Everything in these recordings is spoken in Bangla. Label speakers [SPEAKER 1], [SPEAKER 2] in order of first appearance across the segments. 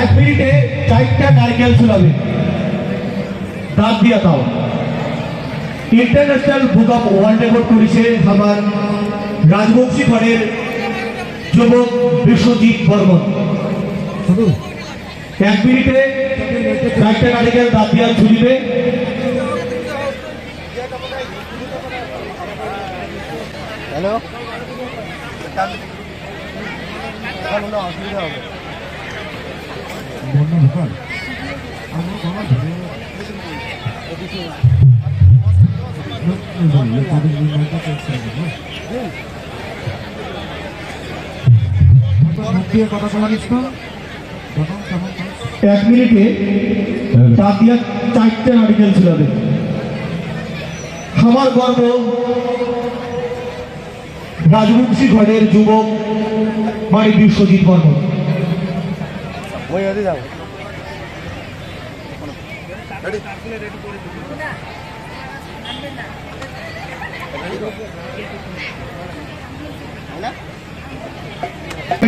[SPEAKER 1] এক মিনিটে চারটা নারকেল ঝুলাবে। দাঁত দিয়ে তাও international book of world record করেছে আমার রাজবংশী ঘরের যুবক বিশ্বজিৎ বর্মন। এক মিনিটে চারটা নারকেল দাঁত দিয়ে ঝুলিবে।
[SPEAKER 2] হ্যালো? কোনো অসুবিধা হবে।
[SPEAKER 3] আমরা বাবা ধরে তাদের নির্মাণটা করছে না মুখ দিয়ে কথা
[SPEAKER 1] রাজবংশী ঘরের যুবক মানে বিশ্বজিৎ বর্মন।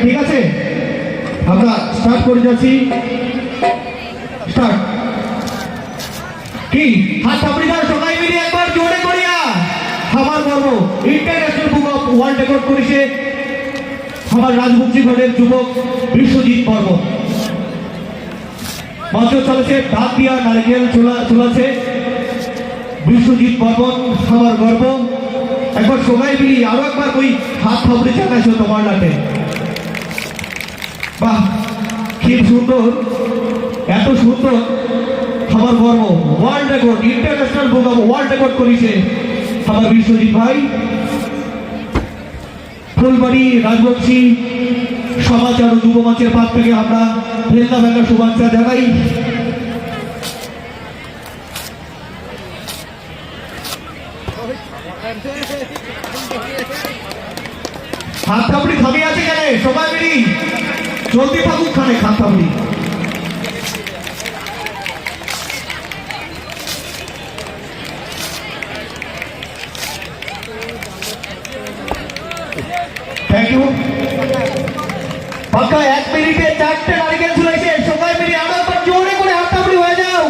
[SPEAKER 1] ঠিক আছে আমরা স্টার্ট করে যাচ্ছি। স্টার্ট কি? হাত যার সবাই মিলে একবার জোরে করিয়া। ইন্টারন্যাশনাল বুক অফ করেছে আমার রাজবংশী ঘরের যুবক বিশ্বজিৎ বর্মন। মঞ্চ চলেছে দাঁত দিয়া নারকেল চোলা চলেছে। বিশ্বজিৎ বর্মন, আমার গর্ব। একবার সবাই মিলি আরও একবার ওই হাত থাপড়ে চাকাইছো তোমার লাটে বাহ, কি সুন্দর, এত সুন্দর। আমার গর্ব world record international of world record করেছে আমার বিশ্বজিৎ ভাই। ফুলবাড়ি, রাজবংশী সমাচার ও যুব পাশ থেকে আমরা ভেল্লা ভেল্লা শুভেচ্ছা জানাই। হাত থাপড়ি খাবি আছে কেন? সবাই মিলি, জলদি থাকুক খানে হাত থাপড়ি ইউ পাক্কা এক মিনিটে চারটে নারিকেল ঝুলাইছে সবাই মিলে আরও একবার জোরে করে হাততালি হয়ে যাও।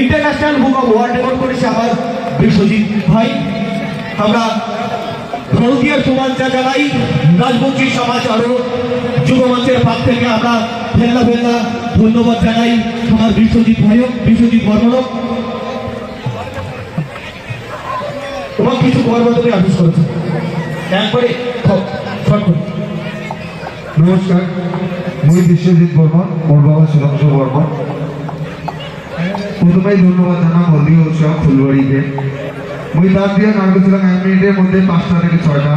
[SPEAKER 1] International book of world record করেছে আমার বিশ্বজিৎ ভাই। আমরা ভারতীয় শুভেচ্ছা জানাই, রাজবংশী সমাজ আরও যুব মঞ্চের পাশ থেকে আমরা ফেল্লা ফেল্লা ধন্যবাদ জানাই আমার বিশ্বজিৎ ভাইও, বিশ্বজিৎ বর্মনক এবং কিছু কর্ম তুমি আদেশ করেছ। করে।
[SPEAKER 3] নমস্কার, মুই বিশ্বজিৎ বর্মন মোর বাবা সুধাংশু বর্মন। প্রথমেই ধন্যবাদ জানাম হলদি উৎসব ফুলবাড়িকে মুই দাঁত দিয়ে নাম করেছিলাম এক মিনিটের মধ্যে পাঁচটা থেকে ছয়টা।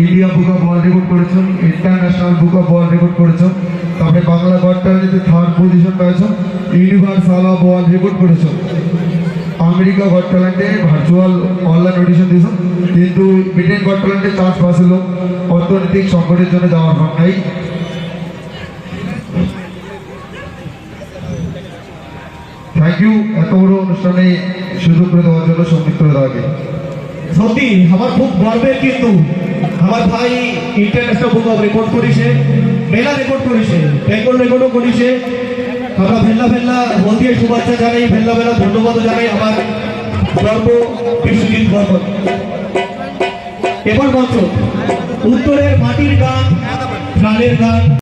[SPEAKER 3] India book of world record করেছ international book of world record করেছ তারপরে বাংলা গড ট্যালেন্টে থার্ড পজিশন পেয়েছ ইউনিভার্সাল অফ ওয়ার্ল্ড রেকর্ড করেছ আমেরিকা ট্যালেন্টে ভার্চুয়াল অনলাইন অডিশন দিয়েছ কিন্তু ব্রিটেন ট্যালেন্টে চান্স পাচ্ছিল অর্থনৈতিক সংকটের জন্য যাওয়ার ভাগ নাই। থ্যাংক ইউ এত বড় অনুষ্ঠানে সুযোগ করে দেওয়ার জন্য সংগীত করে দেওয়াকে।
[SPEAKER 1] সত্যি, আমার খুব গর্বের কিন্তু আমার ভাই ইন্টারন্যাশনাল বুক অফ রেকর্ড করেছে, মেলা রেকর্ড করেছে বেঙ্গল রেকর্ডও করেছে। আমরা ভেল্লা ভেল্লা হলদিয়ে শুভেচ্ছা জানাই, ভেল্লা ভেল্লা ধন্যবাদ জানাই আমার গর্ব বিশ্বজিৎ বর্মন এবার মঞ্চ উত্তরের মাটির গান, প্রাণের গান।